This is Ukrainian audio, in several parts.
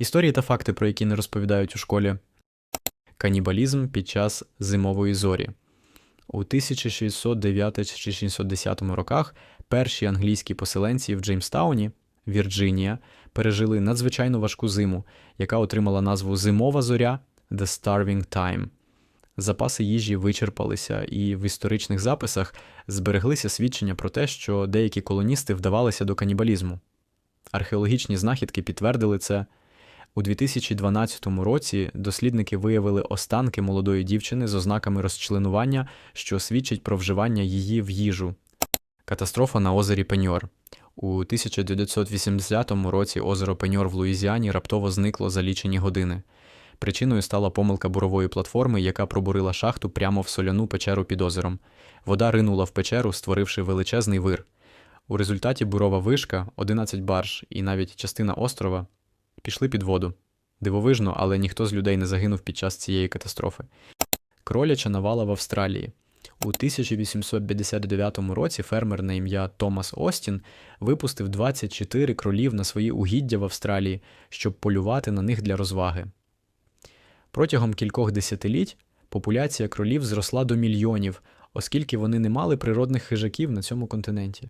Історії та факти, про які не розповідають у школі. Канібалізм під час зимової зорі. У 1609-1610 роках перші англійські поселенці в Джеймстауні, Вірджинія, пережили надзвичайно важку зиму, яка отримала назву Зимова зоря The Starving Time. Запаси їжі вичерпалися, і в історичних записах збереглися свідчення про те, що деякі колоністи вдавалися до канібалізму. Археологічні знахідки підтвердили це. У 2012 році дослідники виявили останки молодої дівчини з ознаками розчленування, що свідчить про вживання її в їжу. Катастрофа на озері Пеньор. У 1980 році озеро Пеньор в Луїзіані раптово зникло за лічені години. Причиною стала помилка бурової платформи, яка пробурила шахту прямо в соляну печеру під озером. Вода ринула в печеру, створивши величезний вир. У результаті бурова вишка, 11 барж і навіть частина острова пішли під воду. Дивовижно, але ніхто з людей не загинув під час цієї катастрофи. Кроляча навала в Австралії. У 1859 році фермер на ім'я Томас Остін випустив 24 кролів на свої угіддя в Австралії, щоб полювати на них для розваги. Протягом кількох десятиліть популяція кролів зросла до мільйонів, оскільки вони не мали природних хижаків на цьому континенті.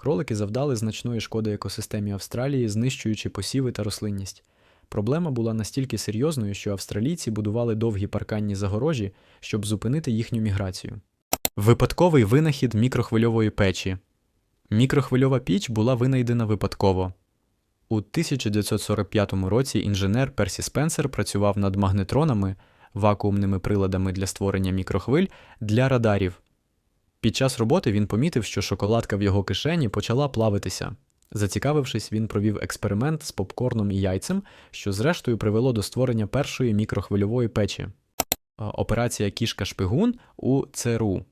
Кролики завдали значної шкоди екосистемі Австралії, знищуючи посіви та рослинність. Проблема була настільки серйозною, що австралійці будували довгі парканні загорожі, щоб зупинити їхню міграцію. Випадковий винахід мікрохвильової печі. Мікрохвильова піч була винайдена випадково. У 1945 році інженер Персі Спенсер працював над магнетронами, вакуумними приладами для створення мікрохвиль для радарів. Під час роботи він помітив, що шоколадка в його кишені почала плавитися. Зацікавившись, він провів експеримент з попкорном і яйцем, що зрештою привело до створення першої мікрохвильової печі. Операція Кішка Шпигун у ЦРУ.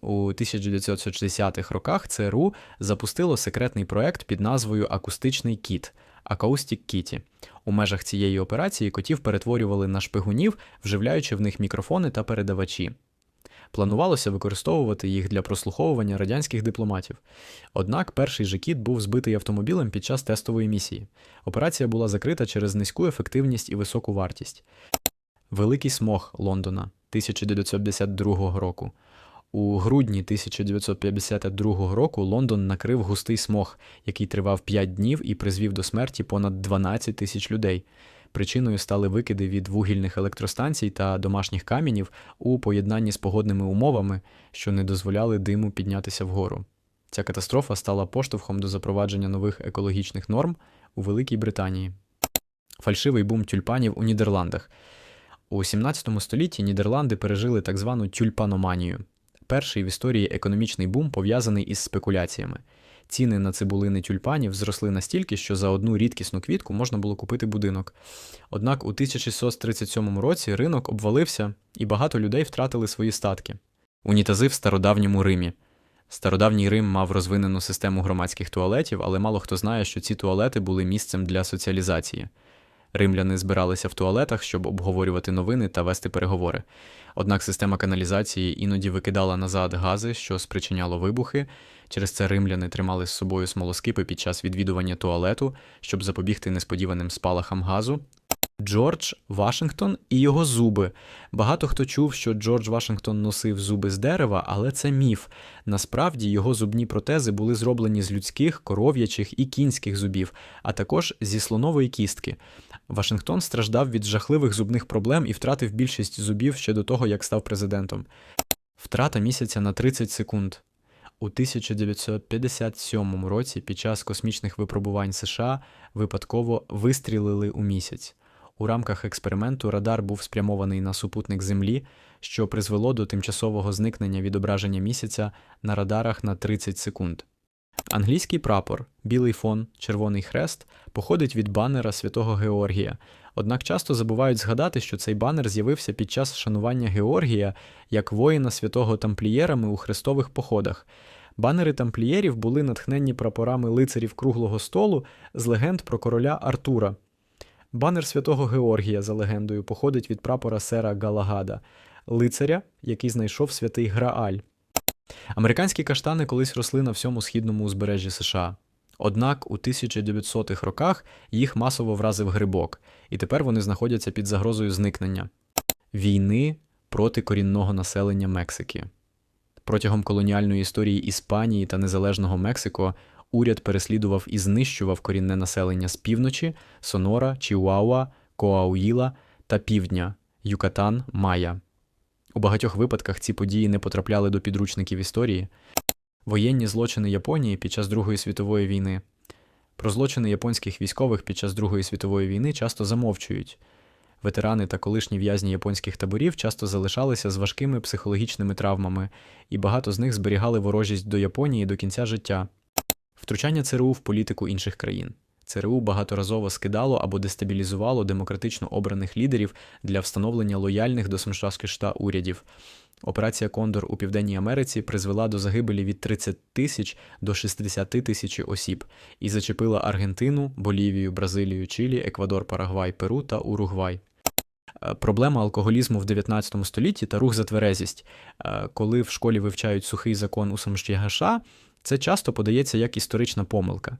У 1960-х роках ЦРУ запустило секретний проект під назвою Акустичний кіт Acoustic Kitty. У межах цієї операції котів перетворювали на шпигунів, вживляючи в них мікрофони та передавачі. Планувалося використовувати їх для прослуховування радянських дипломатів. Однак перший же кіт був збитий автомобілем під час тестової місії. Операція була закрита через низьку ефективність і високу вартість. Великий смог Лондона 1952 року. У грудні 1952 року Лондон накрив густий смог, який тривав 5 днів і призвів до смерті понад 12 тисяч людей. Причиною стали викиди від вугільних електростанцій та домашніх каменів у поєднанні з погодними умовами, що не дозволяли диму піднятися вгору. Ця катастрофа стала поштовхом до запровадження нових екологічних норм у Великій Британії. Фальшивий бум тюльпанів у Нідерландах. У 17 столітті Нідерланди пережили так звану тюльпаноманію. Перший в історії економічний бум пов'язаний із спекуляціями. Ціни на цибулини тюльпанів зросли настільки, що за одну рідкісну квітку можна було купити будинок. Однак у 1637 році ринок обвалився, і багато людей втратили свої статки. Унітази в стародавньому Римі. Стародавній Рим мав розвинену систему громадських туалетів, але мало хто знає, що ці туалети були місцем для соціалізації. Римляни збиралися в туалетах, щоб обговорювати новини та вести переговори. Однак система каналізації іноді викидала назад гази, що спричиняло вибухи. Через це римляни тримали з собою смолоскипи під час відвідування туалету, щоб запобігти несподіваним спалахам газу. Джордж Вашингтон і його зуби. Багато хто чув, що Джордж Вашингтон носив зуби з дерева, але це міф. Насправді його зубні протези були зроблені з людських, коров'ячих і кінських зубів, а також зі слонової кістки. Вашингтон страждав від жахливих зубних проблем і втратив більшість зубів ще до того, як став президентом. Втрата місяця на 30 секунд. У 1957 році під час космічних випробувань США випадково вистрілили у місяць. У рамках експерименту радар був спрямований на супутник Землі, що призвело до тимчасового зникнення відображення місяця на радарах на 30 секунд. Англійський прапор, білий фон, червоний хрест походить від банера святого Георгія. Однак часто забувають згадати, що цей банер з'явився під час шанування Георгія як воїна святого тамплієрами у хрестових походах. Банери тамплієрів були натхненні прапорами лицарів круглого столу з легенд про короля Артура. Банер святого Георгія, за легендою, походить від прапора сера Галагада, лицаря, який знайшов святий Грааль. Американські каштани колись росли на всьому східному узбережжі США. Однак у 1900-х роках їх масово вразив грибок, і тепер вони знаходяться під загрозою зникнення війни проти корінного населення Мексики. Протягом колоніальної історії Іспанії та незалежного Мексико уряд переслідував і знищував корінне населення з півночі, Сонора, Чіуауа, Коауїла та півдня Юкатан, Майя. У багатьох випадках ці події не потрапляли до підручників історії. Воєнні злочини Японії під час Другої світової війни. Про злочини японських військових під час Другої світової війни часто замовчують. Ветерани та колишні в'язні японських таборів часто залишалися з важкими психологічними травмами, і багато з них зберігали ворожість до Японії до кінця життя. Втручання ЦРУ в політику інших країн. ЦРУ багаторазово скидало або дестабілізувало демократично обраних лідерів для встановлення лояльних до США урядів. Операція Кондор у Південній Америці призвела до загибелі від 30 тисяч до 60 тисяч осіб і зачепила Аргентину, Болівію, Бразилію, Чилі, Еквадор, Парагвай, Перу та Уругвай. Е, Проблема алкоголізму в 19 столітті та рух за тверезість. Е, Коли в школі вивчають сухий закон у СМЩГШ, це часто подається як історична помилка.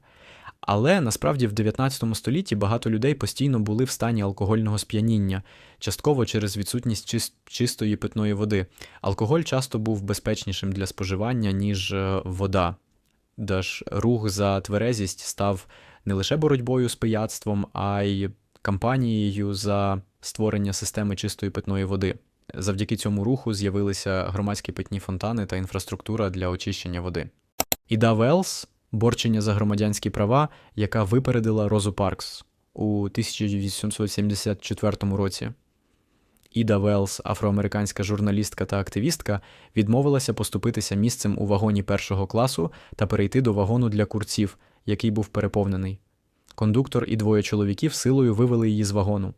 Але насправді в 19 столітті багато людей постійно були в стані алкогольного сп'яніння, частково через відсутність чис- чистої питної води. Алкоголь часто був безпечнішим для споживання, ніж е, вода. Тож рух за тверезість став не лише боротьбою з пияцтвом, а й кампанією за створення системи чистої питної води. Завдяки цьому руху з'явилися громадські питні фонтани та інфраструктура для очищення води. Іда Велс борчення за громадянські права, яка випередила Розу Паркс у 1874 році. Іда Велс, афроамериканська журналістка та активістка, відмовилася поступитися місцем у вагоні першого класу та перейти до вагону для курців, який був переповнений. Кондуктор і двоє чоловіків силою вивели її з вагону.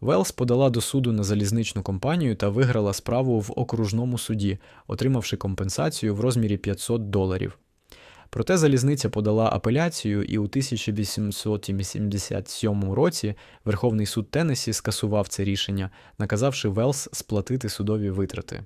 Велс подала до суду на залізничну компанію та виграла справу в окружному суді, отримавши компенсацію в розмірі 500 доларів. Проте залізниця подала апеляцію, і у 1887 році Верховний суд Теннессі скасував це рішення, наказавши Велс сплатити судові витрати.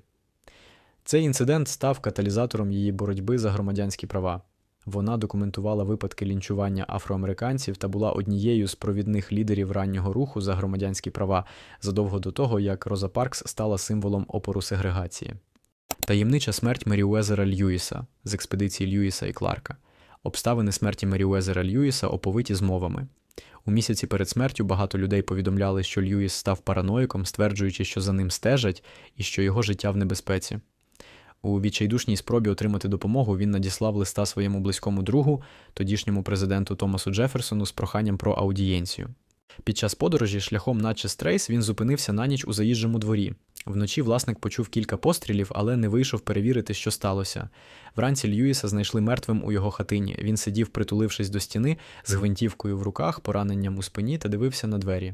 Цей інцидент став каталізатором її боротьби за громадянські права. Вона документувала випадки лінчування афроамериканців та була однією з провідних лідерів раннього руху за громадянські права задовго до того, як Роза Паркс стала символом опору сегрегації. Таємнича смерть Меріуезера Льюіса з експедиції Льюіса і Кларка. Обставини смерті Меріуезера Льюіса оповиті змовами. У місяці перед смертю багато людей повідомляли, що Льюіс став параноїком, стверджуючи, що за ним стежать і що його життя в небезпеці. У відчайдушній спробі отримати допомогу він надіслав листа своєму близькому другу, тодішньому президенту Томасу Джеферсону, з проханням про аудієнцію. Під час подорожі шляхом Натчес Трейс він зупинився на ніч у заїжджому дворі. Вночі власник почув кілька пострілів, але не вийшов перевірити, що сталося. Вранці Льюіса знайшли мертвим у його хатині. Він сидів, притулившись до стіни, з гвинтівкою в руках, пораненням у спині та дивився на двері.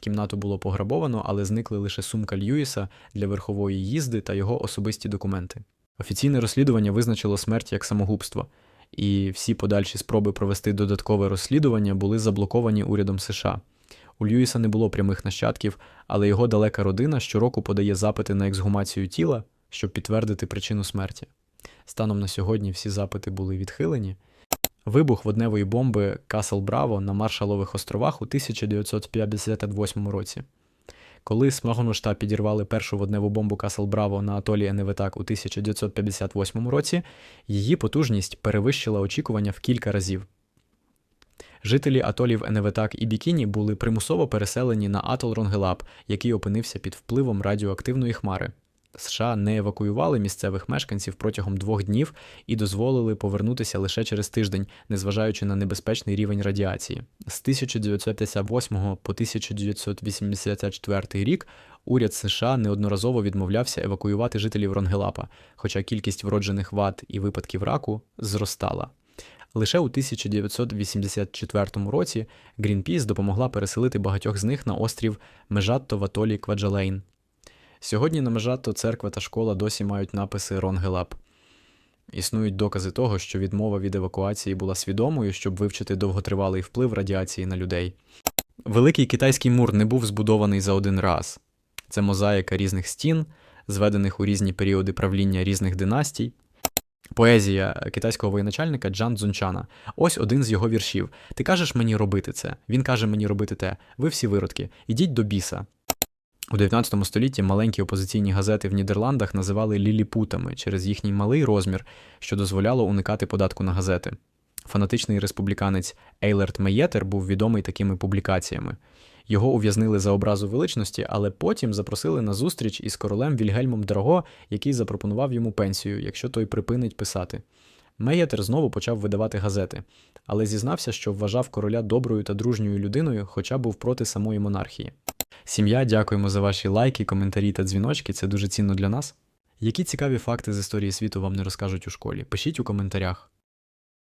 Кімнату було пограбовано, але зникли лише сумка Льюіса для верхової їзди та його особисті документи. Офіційне розслідування визначило смерть як самогубство, і всі подальші спроби провести додаткове розслідування були заблоковані урядом США. У Льюіса не було прямих нащадків, але його далека родина щороку подає запити на ексгумацію тіла, щоб підтвердити причину смерті. Станом на сьогодні всі запити були відхилені. Вибух водневої бомби Касл Браво на Маршалових островах у 1958 році. Коли Смагоношта підірвали першу водневу бомбу Касл Браво на атолі Еневетак у 1958 році, її потужність перевищила очікування в кілька разів. Жителі атолів Еневетак і Бікіні були примусово переселені на атол Ронгелап, який опинився під впливом радіоактивної хмари. США не евакуювали місцевих мешканців протягом двох днів і дозволили повернутися лише через тиждень, незважаючи на небезпечний рівень радіації. З 1958 по 1984 рік уряд США неодноразово відмовлявся евакуювати жителів Ронгелапа, хоча кількість вроджених вад і випадків раку зростала. Лише у 1984 році Greenpeace допомогла переселити багатьох з них на острів Межатто в атолі Кваджалейн. Сьогодні на Межатто церква та школа досі мають написи Ронгелап. Існують докази того, що відмова від евакуації була свідомою, щоб вивчити довготривалий вплив радіації на людей. Великий китайський мур не був збудований за один раз. Це мозаїка різних стін, зведених у різні періоди правління різних династій. Поезія китайського воєначальника Джан Цзунчана. Ось один з його віршів. Ти кажеш мені робити це. Він каже мені робити те. Ви всі виродки. Ідіть до біса. У 19 столітті маленькі опозиційні газети в Нідерландах називали ліліпутами через їхній малий розмір, що дозволяло уникати податку на газети. Фанатичний республіканець Ейлерт Меєтер був відомий такими публікаціями. Його ув'язнили за образу величності, але потім запросили на зустріч із королем Вільгельмом Драго, який запропонував йому пенсію, якщо той припинить писати. Меєтер знову почав видавати газети, але зізнався, що вважав короля доброю та дружньою людиною, хоча був проти самої монархії. Сім'я, дякуємо за ваші лайки, коментарі та дзвіночки. Це дуже цінно для нас. Які цікаві факти з історії світу вам не розкажуть у школі? Пишіть у коментарях.